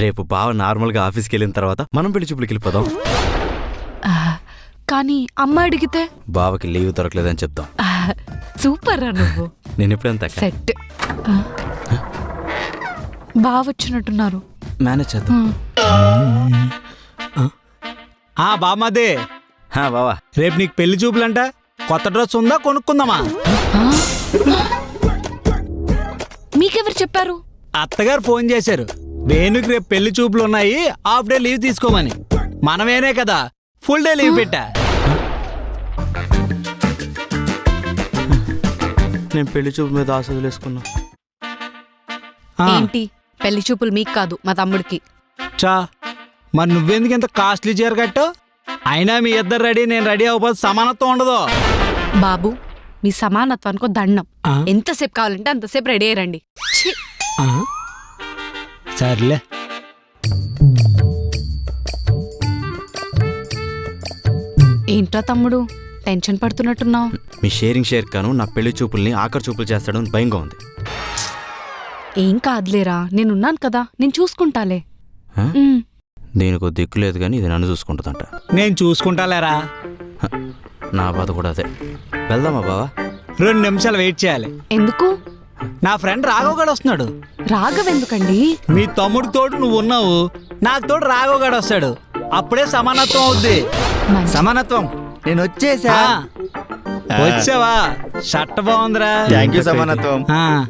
రేపు బావ నార్మల్గా ఆఫీస్కి వెళ్ళిన తర్వాత మనం పెళ్ళి చూపులకి వెళ్ళిపోదాం కానీ అమ్మ అడిగితే? బావకి లీవ్ దొరకలేదని చెప్దాం ఆ, సూపర్ రా నువ్వు. నేను ఎప్పుడెంత సెట్. బాగా వచ్చినట్టున్నారు. మేనేజ్ చేద్దాం. ఆ. బామ్మదే హా, బావా రేపు నీకు పెళ్ళి చూపులంట. కొత్త డ్రెస్ ఉందా కొనుక్కుందామా? మీకెవరు చెప్పారు? అత్తగారు ఫోన్ చేశారు. వేణుకి రేపు పెళ్ళి చూపులు ఉన్నాయి హాఫ్ డే లీవ్ తీసుకోమని. మనమేనే కదా. ఫుల్ డే లీవ్ పెట్టా. నేను పెళ్ళి చూపు మీద ఆశ వదిలేసుకున్నా. ఏంటి? పెళ్ళి చూపులు మీకు కాదు మా తమ్ముడికి. చా. మరి నువ్వెందుకు ఇంత కాస్ట్లీ చీర కట్టు అయినా మీ ఇద్దరు రెడీ నేను రెడీ అవ్వకపోతే సమానత్వం ఉండదు. బాబు మీ సమానత్వానికి దండం. ఎంతసేపు కావాలంటే అంతసేపు రెడీ అయ్యండి ఆ. సర్లే. ఏంట్రా తమ్ముడు? టెన్షన్ పడుతున్నట్టున్నావు. మీ షేరింగ్ షేర్ కాను నా పెళ్ళి చూపుల్ని ఆఖరి చూపులు చేస్తాడు అని భయంగా ఉంది. ఏం కాదులేరా నేనున్నాను కదా నేను చూసుకుంటాలే. ఆ? ఉమ్. దీనికి దిక్కు లేదు కానీ ఇది నన్ను చూసుకుంటుందంట. నేను చూసుకుంటాలేరా? నా బాధ కూడా అదే. వెళ్దామా బావా? రెండు నిమిషాలు వెయిట్ చేయాలి. ఎందుకు? నా ఫ్రెండ్ రాఘవ్ గడు వస్తున్నాడు. రాఘవెందుకండి మీ తమ్ముడు తోడు నువ్వు ఉన్నావు. నాకు తోడు రాఘవ్ గడు వస్తాడు. అప్పుడే సమానత్వం అవుద్ది. సమానత్వం. నేను వచ్చేసా. ఆ, వచ్చావా? షర్ట్ బాగుందిరా. థ్యాంక్ యూ సమానత్వం. ఆ,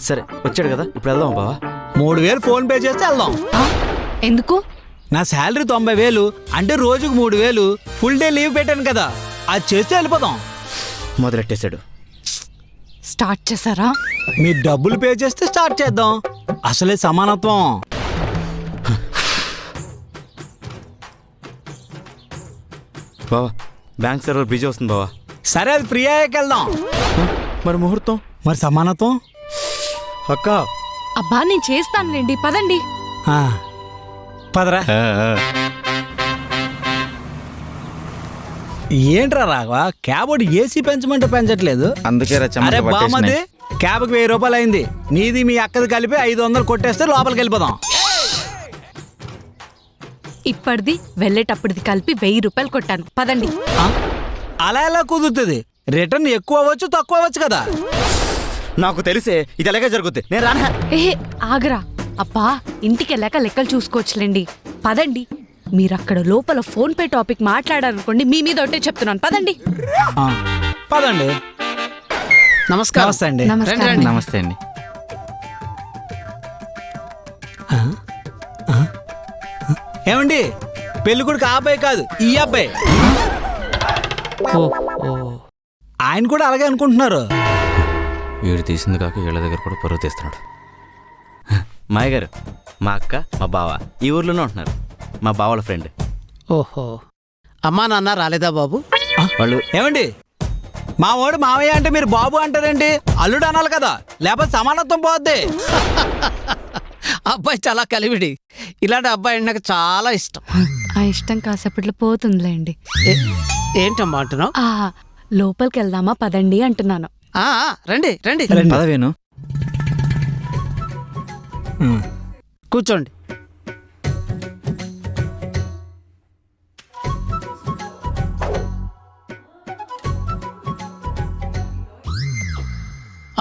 సరే వచ్చాడు కదా ఇప్పుడు వెళ్దామా బావా? మూడు వేలు ఫోన్ పే చేస్తే వెళ్దాం. ఆ? ఎందుకు? నా శాలరీ తొంభై వేలు అంటే రోజుకు మూడు వేలు ఫుల్ డే లీవ్ పెట్టాను కదా. అది చేస్తే వెళ్ళిపోదాం. మొదలెట్టేశాడు. స్టార్ట్ చేశారా? మీరు డబ్బులు పే చేస్తే స్టార్ట్ చేద్దాం. అసలే సమానత్వం. బావా బ్యాంక్ సర్వర్ బిజీ వస్తుంది బావా. సరే అది ఫ్రీ అయ్యాక వెళ్దాం. మరి ముహూర్తం? మరి సమానత్వం? అక్క. అబ్బా నేను చేస్తానులేండి పదండి. ఆ, పదరా. ఏంట్రా రాఘవ? క్యాబ్ ఒకటి ఏసీ పెంచమంటే పెంచట్లేదు. అందుకే రా అరే బామ్మది పట్టేసినాయి. క్యాబ్కి వెయ్యి రూపాయలు అయింది. నీది మీ అక్కది కలిపి ఐదు వందలు కొట్టేస్తే లోపలికి వెళ్ళిపోదాం. ఇప్పటిది వెళ్ళేటప్పటిది కలిపి వెయ్యి రూపాయలు కొట్టాను. పదండి. ఆ? అలా ఎలా కుదురుతుంది? రిటర్న్ ఎక్కువ అవ్వచ్చు తక్కువ అవ్వచ్చు కదా. నాకు తెలిసే ఇది అలాగే జరుగుద్ది. నేను రానా. ఏ ఆగరా. అబ్బా ఇంటికి వెళ్ళాక లెక్కలు చూసుకోవచ్చులేండి. పదండి. మీరు అక్కడ లోపల ఫోన్ పే టాపిక్ మాట్లాడారనుకోండి మీ మీద ఒకటే చెప్తున్నాను. పదండి. ఆ, పదండి. నమస్కారం. నమస్తే అండి. నమస్కారం. నమస్తే అండి. ఏమండి? పెళ్ళి కొడుకు ఆ అబ్బాయి కాదు ఈ అబ్బాయి. ఆయన కూడా అలాగే అనుకుంటున్నారు. వీడు తీసింది కాక వీళ్ళ దగ్గర కూడా పరువు తీస్తున్నాడు. మాయ గారు మా అక్క మా బావ ఈ ఊర్లోనే ఉంటున్నారు. మా బావల ఫ్రెండ్ ఓహో. అమ్మా నాన్న రాలేదా బాబు? వాళ్ళు ఏమండి? మా వాడు మావయ్య అంటే మీరు బాబు అంటారండి అల్లుడు అనాలి కదా. లేకపోతే సమానత్వం పోద్ది. అబ్బాయి చాలా కలివిడి. ఇలాంటి అబ్బాయి అంటే నాకు చాలా ఇష్టం. ఆ ఇష్టం కాసేపట్లో పోతుందిలేండి. ఏ- ఏంటమ్మా అంటున్నావు? ఆ లోపలికి వెళ్దామా? పదండి అంటున్నాను. ఆ, ఆ, రండి రండి. పదవేను. కూర్చోండి.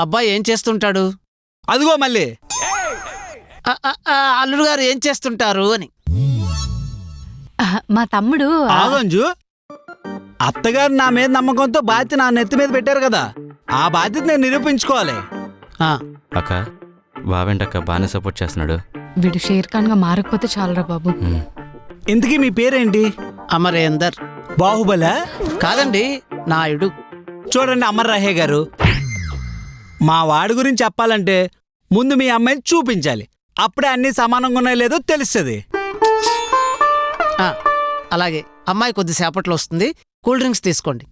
అబ్బాయి ఏం చేస్తుంటాడు? అదిగో మళ్ళీ. అల్లుడు గారు ఏం చేస్తుంటారు అని. మా తమ్ముడు ఆగంజు అత్తగారు నా మీద నమ్మకంతో బాధ్యత నా నెత్తి మీద పెట్టారు కదా. ఆ బాధ్యత నేను నిరూపించుకోవాలి. ఆ, అక్క బావేంటక్క బాగానే సపోర్ట్ చేస్తున్నాడు. వీడు షేర్ ఖాన్గా మారకపోతే చాలరా బాబు. ఇంతకీ మీ పేరేంటి? అమరేందర్. బాహుబల? కాదండి నాయుడు. చూడండి అమర్ రహే గారు. మా వాడి గురించి చెప్పాలంటే ముందు మీ అమ్మాయిని చూపించాలి. అప్పుడే అన్ని సమానంగా ఉన్నాయో లేదో తెలుస్తుంది. అలాగే. అమ్మాయి కొద్దిసేపట్లో వస్తుంది. కూల్ డ్రింక్స్ తీసుకోండి.